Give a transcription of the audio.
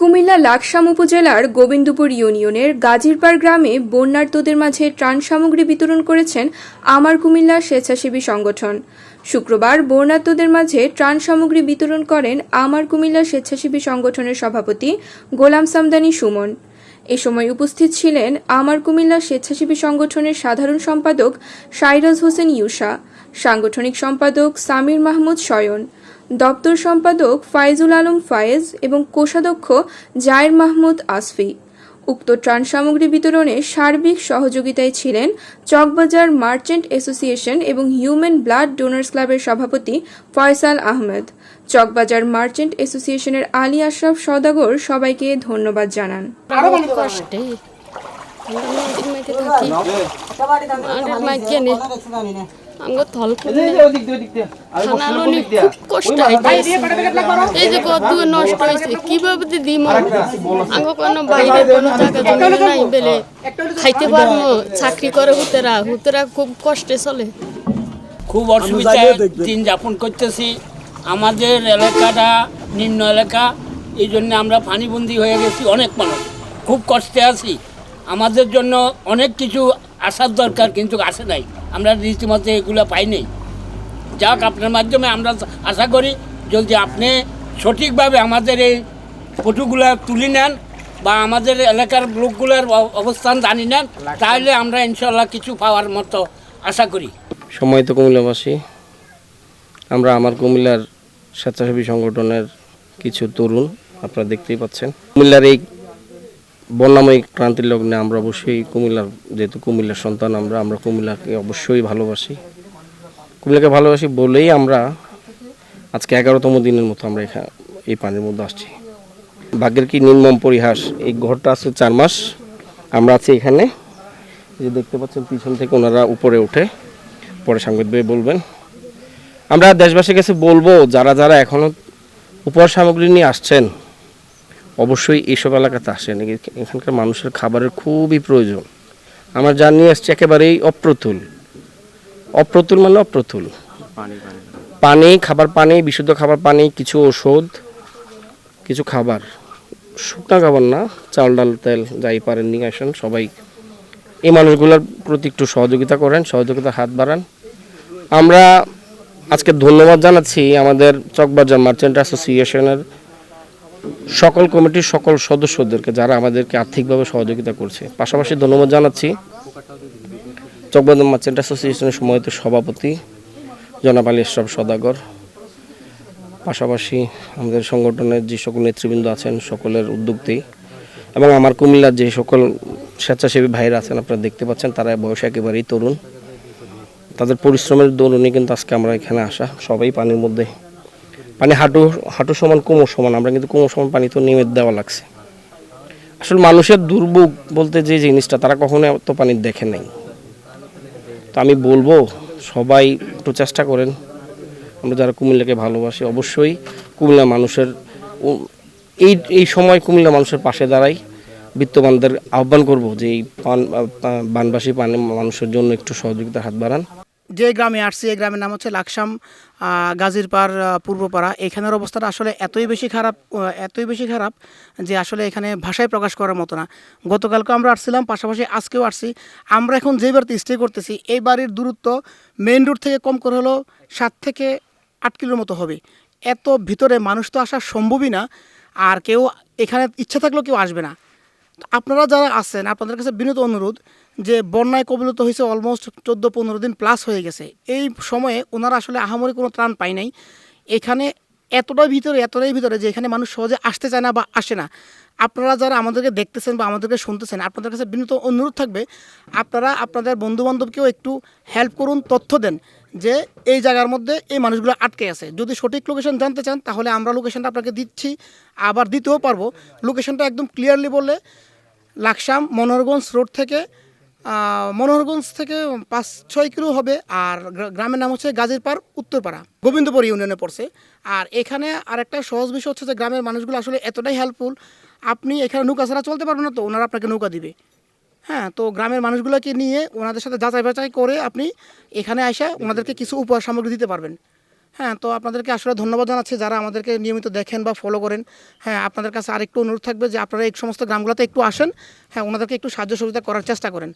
কুমিল্লা লাকসাম উপজেলার গোবিন্দপুর ইউনিয়নের গাজীরপাড় গ্রামে বন্যার্তদের মাঝে ত্রাণ সামগ্রী বিতরণ করেছেন আমার কুমিল্লা স্বেচ্ছাসেবী সংগঠন। শুক্রবার বন্যার্তদের মাঝে ত্রাণ সামগ্রী বিতরণ করেন আমার কুমিল্লা স্বেচ্ছাসেবী সংগঠনের সভাপতি গোলাম সামদানি সুমন। এ সময় উপস্থিত ছিলেন আমার কুমিল্লা স্বেচ্ছাসেবী সংগঠনের সাধারণ সম্পাদক সাইরাজ হোসেন ইউসা, সাংগঠনিক সম্পাদক সামির মাহমুদ শয়ন দপ্তর সম্পাদক ফাইজুল আলম ফায়েজ এবং কোষাধ্যক্ষ জায়ের মাহমুদ আসফি। উক্ত ত্রাণ সামগ্রী বিতরণে সার্বিক সহযোগিতায় ছিলেন চকবাজার মার্চেন্ট অ্যাসোসিয়েশন এবং হিউম্যান ব্লাড ডোনার্স ক্লাবের সভাপতি ফয়সাল আহমেদ। চকবাজার মার্চেন্ট অ্যাসোসিয়েশনের আলী আশরাফ সদাগর সবাইকে ধন্যবাদ জানান। আমগো থল খুব কষ্ট এই যে নষ্ট হয়েছে কীভাবে যে দিম? আঙ্গ কোনো বাইরে কোনো জায়গা জমি নাই বেলে খাইতে পারব চাকরি করে হুতেরা হুতেরা খুব কষ্টে চলে। খুব অসুবিধায় দিন যাপন করতেছি। আমাদের এলাকাটা নিম্ন এলাকা এই জন্য আমরা পানিবন্দি হয়ে গেছি অনেক মানুষ। খুব কষ্টে আছি। আমাদের জন্য অনেক কিছু আসার দরকার কিন্তু আসে নাই। আমরা রীতিমতো এগুলো পাইনি যাক, আপনার মাধ্যমে আমরা আশা করি যদি আপনি সঠিকভাবে আমাদের এই ফটোগুলো তুলে নেন বা আমাদের এলাকার লোকগুলোর অবস্থান জানি নেন, তাহলে আমরা ইনশাল্লাহ কিছু পাওয়ার মতো আশা করি। সময়ত কুমিল্লাবাসী। আমরা আমার কুমিল্লার স্বেচ্ছাসেবী সংগঠনের কিছু তরুণ আপনারা দেখতেই পাচ্ছেন। কুমিল্লার এই বন্যাময়ী ক্রান্তির লগ্নে আমরা অবশ্যই কুমিল্লার, যেহেতু কুমিল্লার সন্তান আমরা আমরা কুমিল্লাকে অবশ্যই ভালোবাসি। কুমিল্লাকে ভালোবাসি বলেই আমরা আজকে এগারোতম দিনের মতো আমরা এখানে এই পানির মধ্যে আসছি। ভাগ্যের কি নির্মম পরিহাস, এই ঘরটা আছে চার মাস, আমরা আছি এখানে। যে দেখতে পাচ্ছেন, পিছন থেকে ওনারা উপরে উঠে পরে সাংবাদিক বলবেন। আমরা দেশবাসীর কাছে বলব, যারা যারা এখনও উপহার সামগ্রী নিয়ে আসছেন অবশ্যই এইসব এলাকাতে আসেন। এখানকার মানুষের খাবারের খুবই প্রয়োজন। আমরা যা নিয়ে আসছি একেবারেই অপ্রতুল। অপ্রতুল মানে অপ্রতুল। পানি খাবার পানি বিশুদ্ধ খাবার পানি কিছু ওষুধ কিছু খাবার। শুকনা খাবার না চাল ডাল তেল যাই পারেন নিয়ে আসেন। সবাই এই মানুষগুলোর প্রতি একটু সহযোগিতা করেন সহযোগিতার হাত বাড়ান। আমরা আজকে ধন্যবাদ জানাচ্ছি আমাদের চকবাজার মার্চেন্ট অ্যাসোসিয়েশনের সকল কমিটির সকল সদস্যদেরকে যারা আমাদেরকে আর্থিকভাবে সহযোগিতা করছে। পাশাপাশি ধন্যবাদ জানাচ্ছি চকবাজার মার্চেন্ট অ্যাসোসিয়েশনের সময়ত সভাপতি জনাব আলী ইসরাফ সদাগর। পাশাপাশি আমাদের সংগঠনের যে সকল নেতৃবৃন্দ আছেন, সকলের উদ্যোগতেই এবং আমার কুমিল্লার যে সকল স্বেচ্ছাসেবী ভাইরা আছেন, আপনারা দেখতে পাচ্ছেন, তারা বয়স একেবারেই তরুণ। তাদের পরিশ্রমের দরুনই কিন্তু আজকে আমরা এখানে আসা। সবাই পানির মধ্যে পানি হাঁটু হাঁটু সমান, কোমর সমান। আমরা কিন্তু কোমর সমান পানি তো নেমে দেওয়া লাগছে। আসলে মানুষের দুর্ভোগ বলতে যে জিনিসটা, তারা কখনো এত পানি দেখে নাই। তো আমি বলব, সবাই একটু চেষ্টা করেন। আমরা যারা কুমিল্লাকে ভালোবাসি, অবশ্যই কুমিল্লা মানুষের এই এই সময় কুমিল্লা মানুষের পাশে দাঁড়াই। বিত্তবানদের আহ্বান করব যে এই পান, বানবাসী পানি মানুষের জন্য একটু সহযোগিতার হাত বাড়ান। যে গ্রামে আসছি, এই গ্রামের নাম হচ্ছে লাকসাম গাজীরপাড় পূর্বপাড়া। এখানের অবস্থাটা আসলে এতই বেশি খারাপ এতই বেশি খারাপ যে আসলে এখানে ভাষায় প্রকাশ করার মতো না। গতকালকে আমরা আসছিলাম, পাশাপাশি আজকেও আসছি। আমরা এখন যে বাড়িতে স্টে করতেছি, এই বাড়ির দূরত্ব মেইন রোড থেকে কম করে হলো সাত থেকে আট কিলোর মতো হবে। এত ভিতরে মানুষ তো আসা সম্ভবই না, আর কেউ এখানে ইচ্ছা থাকলেও কেউ আসবে না। তো আপনারা যারা আছেন, আপনাদের কাছে বিনীত অনুরোধ যে বন্যায় কবলিত হয়েছে অলমোস্ট চোদ্দ পনেরো দিন প্লাস হয়ে গেছে। এই সময়ে ওনারা আসলে আহামরি কোনো ত্রাণ পায় নাই। এখানে এতটাই ভিতরে এতটাই ভিতরে যে এখানে মানুষ সহজে আসতে চায় না বা আসে না। আপনারা যারা আমাদেরকে দেখতেছেন বা আমাদেরকে শুনতেছেন, আপনাদের কাছে বিনীত অনুরোধ থাকবে, আপনারা আপনাদের বন্ধুবান্ধবকেও একটু হেল্প করুন, তথ্য দেন যে এই জায়গার মধ্যে এই মানুষগুলো আটকে আছে। যদি সঠিক লোকেশন জানতে চান, তাহলে আমরা লোকেশনটা আপনাকে দিচ্ছি, আবার দিতেও পারব। লোকেশনটা একদম ক্লিয়ারলি বললে, লাকসাম, মনোহরগঞ্জ রোড থেকে মনোহরগঞ্জ থেকে পাঁচ, ছয় কিলো হবে আর গ্রামের নাম হচ্ছে গাজীরপাড় উত্তরপাড়া। গোবিন্দপুর ইউনিয়নে পড়ছে। আর এখানে আরেকটা সহজ বিষয় হচ্ছে যে গ্রামের মানুষগুলো আসলে এতটাই হেল্পফুল আপনি এখানে নৌকা ছাড়া চলতে পারবেন না তো, ওনারা আপনাকে নৌকা দিবে। হ্যাঁ তো গ্রামের মানুষগুলোকে নিয়ে ওনাদের সাথে যাচাই বাছাই করে আপনি এখানে এসে ওনাদেরকে কিছু উপহার সামগ্রী দিতে পারবেন। হ্যাঁ তো আপনাদেরকে আসলে ধন্যবাদ জানাচ্ছি যারা আমাদেরকে নিয়মিত দেখেন বা ফলো করেন। হ্যাঁ আপনাদের কাছে আরেকটু অনুরোধ থাকবে যে আপনারা এই সমস্ত গ্রামগুলোতে একটু আসেন। হ্যাঁ ওনাদেরকে একটু সাহায্য সুবিধা করার চেষ্টা করেন।